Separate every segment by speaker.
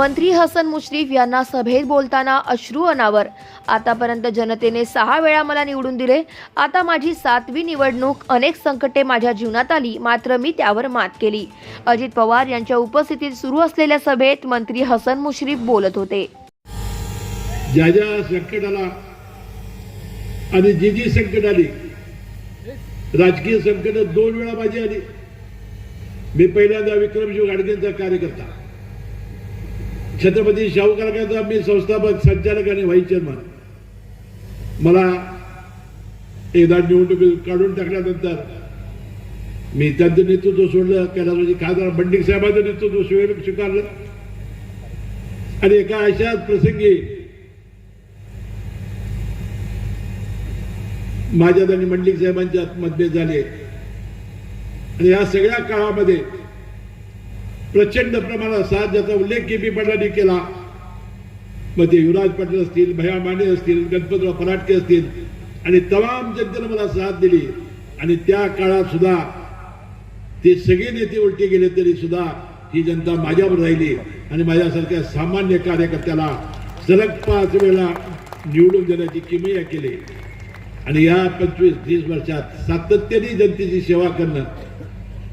Speaker 1: मंत्री हसन मुश्रीफ यांना सभेत बोलताना अश्रू अनावर. आतापर्यंत जनतेने सहा वेळा मला निवडून दिले. आता माझी सातवी निवडणूक अनेक संकटे माझ्या जीवनात आली मात्र मी त्यावर मात केली. अजित पवार यांच्या उपस्थितीत सुरू असलेल्या सभेत मंत्री हसन मुश्रीफ बोलत होते.
Speaker 2: ज्या ज्या संकटाला आणि जी जी संकट आली राजकीय संकट दोन वेळा माझी आली. मी पहिल्यांदा विक्रमशिव गाडगेंचा कार्यकर्ता. छत्रपती शाहू कारखान्याचा मी संस्थापक संचालक आणि व्हाईस चेअरमन मला एकदा निवडणुकीत काढून टाकल्यानंतर मी त्यांचं नेतृत्व सोडलं कैलासवासी खासदार बंडिक साहेबांचं नेतृत्व स्वीकारलं. आणि एका अशाच प्रसंगी माझ्यात आणि मंडलिक साहेबांच्यात मतभेद झाले. आणि या सगळ्या काळामध्ये प्रचंड प्रमाणात साथ ज्याचा उल्लेख के पी पाटलांनी केला. मग ते युवराज पाटील असतील भया माने असतील गणपतराव फराटके असतील आणि तमाम जनतेनं मला साथ दिली. आणि त्या काळात सुद्धा ते सगळे नेते उलटे गेले तरी सुद्धा ही जनता माझ्यावर राहिली. आणि माझ्यासारख्या सामान्य कार्यकर्त्याला सलग पाच वेळा निवडून देण्याची किमया केली. आणि या पंचवीस तीस वर्षात सातत्याने जनतेची सेवा करणं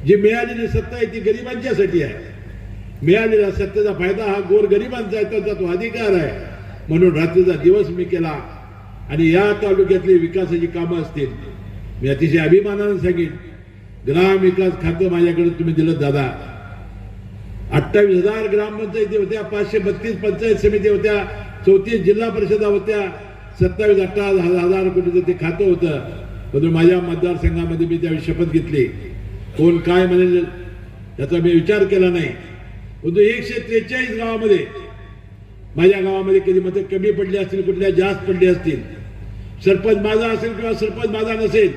Speaker 2: जी मिळालेली सत्ता आहे ती गरिबांच्यासाठी आहे. मिळालेला सत्तेचा फायदा हा गोर गरिबांचा आहे त्याचा तो अधिकार आहे. म्हणून रात्रीचा दिवस मी केला आणि या तालुक्यातली विकासाची कामं असतील. मी अतिशय अभिमानानं सांगेन ग्राम विकास खातं माझ्याकडे तुम्ही दिलं दादा. अठ्ठावीस हजार ग्रामपंचायती होत्या पाचशे बत्तीस पंचायत समिती होत्या चौतीस जिल्हा परिषदा होत्या सत्तावीस अठ्ठावीस हजार कोटीचं ते खातं होतं. म्हणून माझ्या मतदारसंघामध्ये मी त्यावेळी शपथ घेतली. कोण काय म्हणेल याचा मी विचार केला नाही. परंतु एकशे त्रेचाळीस गावामध्ये. माझ्या गावामध्ये कधी मतं कमी पडली असतील कुठल्या जास्त पडली असतील. सरपंच माझा असेल किंवा सरपंच माझा नसेल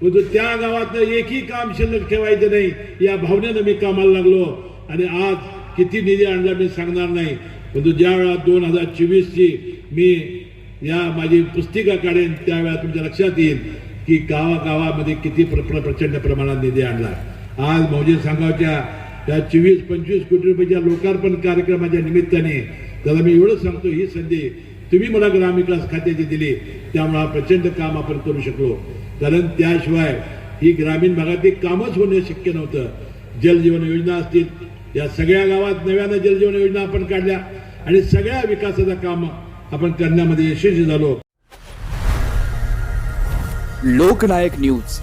Speaker 2: परंतु त्या गावातलं एकही काम शिल्लक ठेवायचं नाही या भावनेनं मी कामाला लागलो. आणि आज किती निधी आणला मी सांगणार नाही. परंतु ज्या वेळा दोन हजार चोवीसची मी या माझी पुस्तिका काढेन त्यावेळा तुमच्या लक्षात येईल की गावागावामध्ये किती प्र प्र- प्रचंड प्रमाणात निधी आणला. आज मौजे सांगावच्या त्या चोवीस पंचवीस कोटी रुपयाच्या लोकार्पण कार्यक्रमाच्या निमित्ताने त्याला मी एवढंच सांगतो ही संधी तुम्ही मला ग्रामविकास खात्याची दिली त्यामुळे हा प्रचंड काम आपण करू शकलो. कारण त्याशिवाय ही ग्रामीण भागातील कामच होणे शक्य नव्हतं. जलजीवन योजना असतील या सगळ्या गावात नव्यानं जलजीवन योजना आपण काढल्या आणि सगळ्या विकासाचं काम आपण करण्यामध्ये यशस्वी झालो.
Speaker 3: लोकनायक न्यूज.